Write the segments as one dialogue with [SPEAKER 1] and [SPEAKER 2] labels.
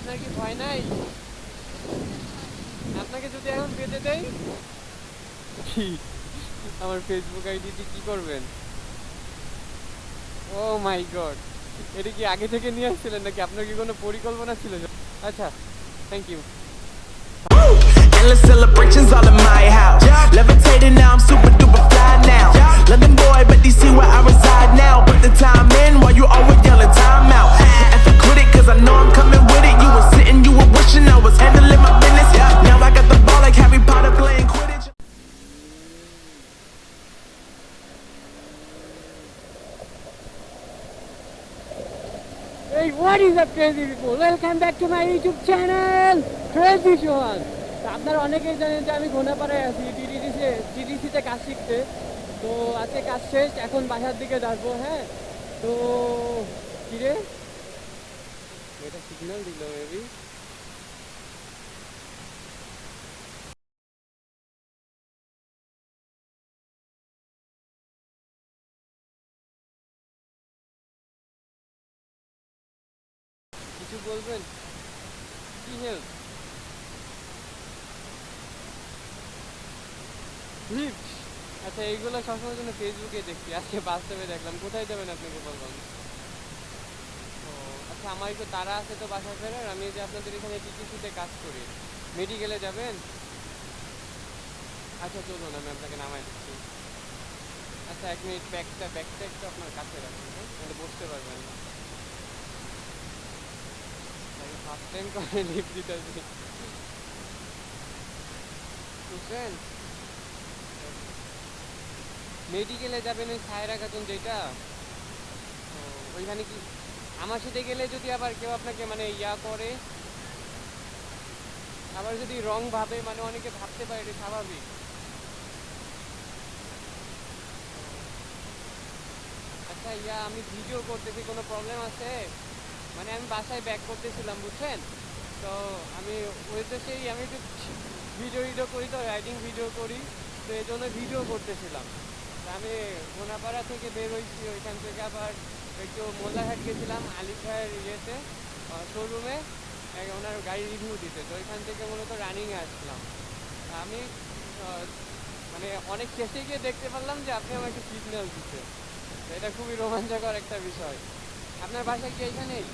[SPEAKER 1] আপনার কি ভয় নাই আপনাকে যদি এখন পেতে দেই কি আমার ফেসবুক আইডিতে কি করবেন ও মাই গড এটা কি আগে থেকে নিয়ে আসছিলেন নাকি আপনার কি কোনো পরিকল্পনা ছিল আচ্ছা thank you
[SPEAKER 2] celebrations all in my house. Levitating now, I'm super duper fly now. London boy, but DC where I reside now. Put the time in while you always yelling time out.
[SPEAKER 1] Hey, what is up crazy people? Welcome back to my YouTube channel, Crazy Shohan. তো আপনারা অনেকেই জানেন যে আমি ঘোনাপাড়ায় আছি টিটিসিতে টিটিসিতে কাজ শিখতে। তো আজকে কাজ শেষ এখন বাসার দিকে যাব হ্যাঁ। তো কিরে এটা সিগন্যাল দিল মেবি কিছু বলবেন? কি হেল্প? আচ্ছা এইগুলো সবসময় জন্য ফেসবুকে দেখি আজকে বাস্তবে দেখলাম। কোথায় যাবেন আপনাকে বলবেন ও আচ্ছা আমার একটু তারা আছে তো বাসা ফেরার। আমি যে আপনাদের এখানে টিটিসিতে কাজ করি। মেডিকেলে যাবেন? আচ্ছা চলুন, আমি আপনাকে নামাই দিচ্ছি। আচ্ছা এক মিনিট, ব্যাগটা ব্যাগটা একটু আপনার কাছে রাখুন হ্যাঁ? বসতে পারবেন না। ফার্স্ট করে লিফট দিতেছি বুঝছেন মেডিকেলে যাবেন ওই সায়রা খাতুন যেটা ওইখানে কি আমার সাথে গেলে যদি আবার কেউ আপনাকে মানে ইয়া করে, আবার যদি রং ভাবে মানে অনেকে ভাবতে পারে, এটা স্বাভাবিক। আচ্ছা ইয়া আমি ভিডিও করতেছি, কোনো প্রবলেম আছে? মানে আমি বাসায় ব্যাক করতেছিলাম, বুঝছেন? তো আমি ওই সেই আমি একটু ভিডিও ভিডিও করি তো রাইডিং ভিডিও করি, তো এই জন্য ভিডিও করতেছিলাম। তা আমি গোনাপাড়া থেকে বের হয়েছি, ওইখান থেকে আবার একটু মোল্লাহাট গেছিলাম, আলিফ ভাইয়ের ইয়েতে শোরুমে ওনার গাড়ি রিভিউ দিতে। তো ওইখান থেকে মূলত রানিংয়ে আসলাম তা আমি মানে অনেক শেষে গিয়ে দেখতে পারলাম যে আপনি আমাকে সিগন্যাল দিতে এটা খুবই রোমাঞ্চকর একটা বিষয়। আপনার বাসা কি এইখানেই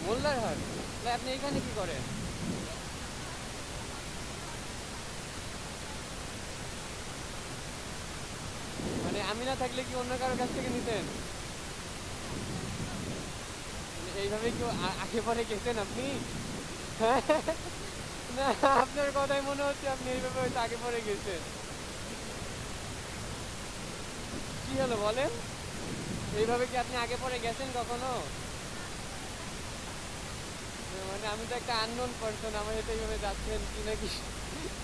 [SPEAKER 1] মোল্লার হাট? আপনি এখানে কি করেন? মানে আমি না থাকলে কি অন্য কারোর কাছ থেকে নিতেন? মানে এইভাবে কি আ- আগে পরে গেছেন আপনি? না, আপনার কথাই মনে হচ্ছে আপনি এইভাবে হয়তো আগে পরে গেছেন। কি হলো বলেন? এইভাবে কি আপনি আগে পরে গেছেন কখনো? মানে আমি তো একটা আননোন পারসন আমার সাথে এইভাবে যাচ্ছেন কি নাকি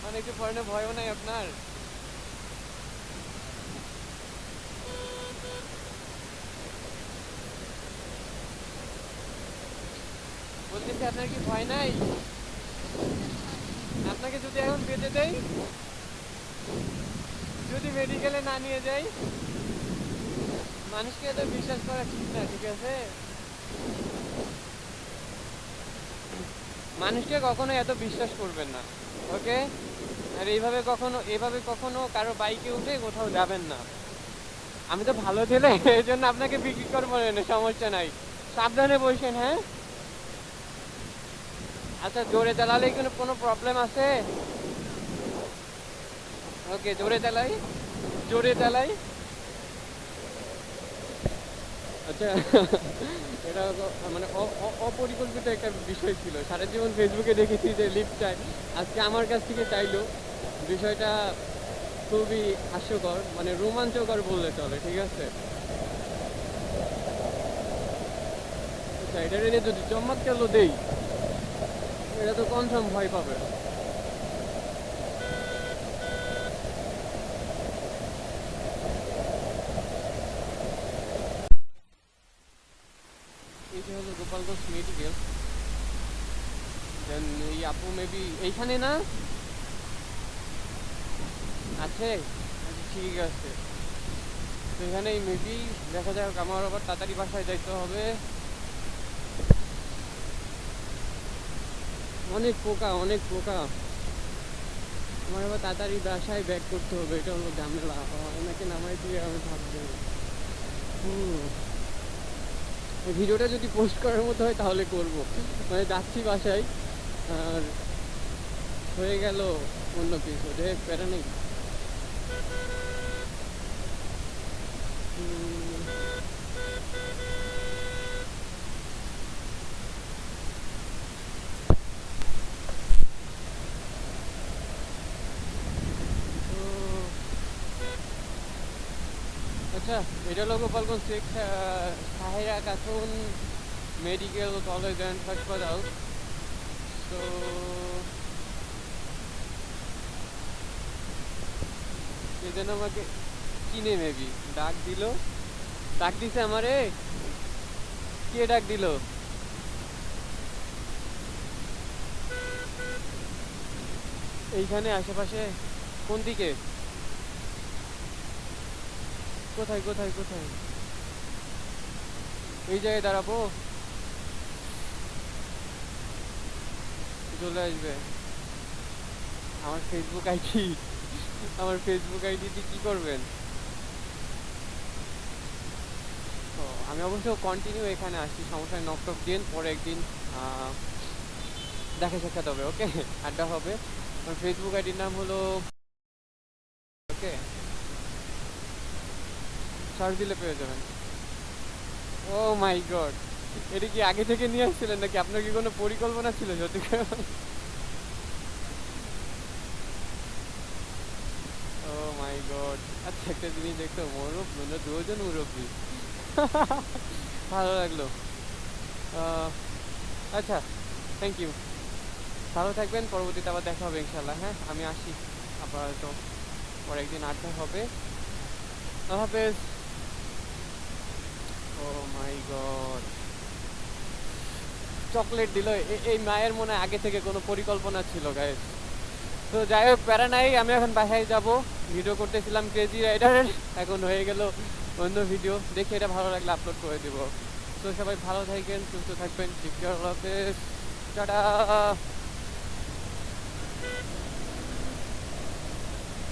[SPEAKER 1] মানে একটু পড়ানো ভয়ও নাই আপনার? বলতেছি আপনার কি ভয় নাই? আপনাকে যদি এখন পেতে দেই, যদি মেডিকেলে না নিয়ে যাই মানুষকে এত বিশ্বাস করা ঠিক না, ঠিক আছে? মানুষকে কখনো এত বিশ্বাস করবেন না, ওকে? আর এইভাবে কখনো, এভাবে কখনো কারও বাইকে উঠে কোথাও যাবেন না। আমি তো ভালো ছেলে, এই জন্য আপনাকে বিক্রি করব না সমস্যা নাই। সাবধানে বসেন হ্যাঁ? আচ্ছা জোরে চালালে কোনো কোনো প্রবলেম আছে? ওকে, জোরে চালাই জোরে চালাই। আচ্ছা। এটা মানে অ- অ- অপরিকল্পিত একটা বিষয় ছিল। সারা জীবন ফেসবুকে দেখেছি যে লিফট চাই আজকে আমার কাছ থেকে চাইলো, বিষয়টা খুবই হাস্যকর মানে রোমাঞ্চকর বললে চলে, ঠিক আছে? আচ্ছা এটা নিয়ে যদি চমৎকার দেই, এটা তো কনফার্ম ভয় পাবে। হলো গোপালগঞ্জ মেডিকেল দেন এই আপু মেবি এইখানে না? আছে? আচ্ছা, ঠিক আছে। তো এখানেই মেবি দেখা যাক আমার আবার তাড়াতাড়ি বাসায় যাইতে হবে। অনেক পোকা অনেক পোকা। আমার আবার তাড়াতাড়ি বাসায় ব্যাক করতে হবে এটা হলো ঝামেলা। ওনাকে নামাই দিয়ে আমি ভাববো হুম। ভিডিওটা যদি পোস্ট করার মতো হয় তাহলে করব। মানে যাচ্ছি বাসায়, আর হয়ে গেল অন্য কিছু যে প্যারা নেই। আচ্ছা এটা হলো Gopalganj Sahera Khatun medical college and হাসপাতাল তো কে যেন আমাকে চিনে মেবি ডাক দিল। ডাক দিছে আমারে। কে ডাক দিল? এইখানে আশেপাশে কোন দিকে? কোথায় কোথায় কোথায়? এই জায়গায় দাঁড়াবো। চলে আসবে। আমার ফেসবুক আইডি আমার ফেসবুক আইডিটি কি করবেন? আমি অবশ্য কন্টিনিউ এখানে আসছি, সমস্যা নক টক দিন, পরে একদিন দেখা সাক্ষাৎ হবে ওকে আড্ডা হবে। আমার ফেসবুক আইডির নাম হলো ওকে সার্চ দিলে পেয়ে যাবেন। ও মাই গড এটা কি আগে থেকে নিয়ে আসছিলেন নাকি আপনার কি কোনো পরিকল্পনা ছিল সত্যি ও মাই গড আচ্ছা একটা জিনিস দেখতো মরব মানে দুজন মুরব্বী। ভালো লাগল। আচ্ছা থ্যাংক ইউ ভালো থাকবেন, পরবর্তীতে আবার দেখা হবে ইনশাল্লাহ হ্যাঁ? আমি আসি। আপাতত পরে একদিন আড্ডা হবে। হাফেজ। ও মাই গড চকলেট দিল। এই মায়ের মনে আগে থেকে কোনো পরিকল্পনা ছিল গাইস তো যাই হোক, প্যারা নাই, আমি এখন বাসায় যাব। ভিডিও করতেছিলাম ক্রেজি রাইডারের এখন হয়ে গেল অন্য ভিডিও দেখে এটা ভালো লাগলে আপলোড করে দিব। তো সবাই ভালো থাকবেন সুস্থ থাকবেন। টাটা।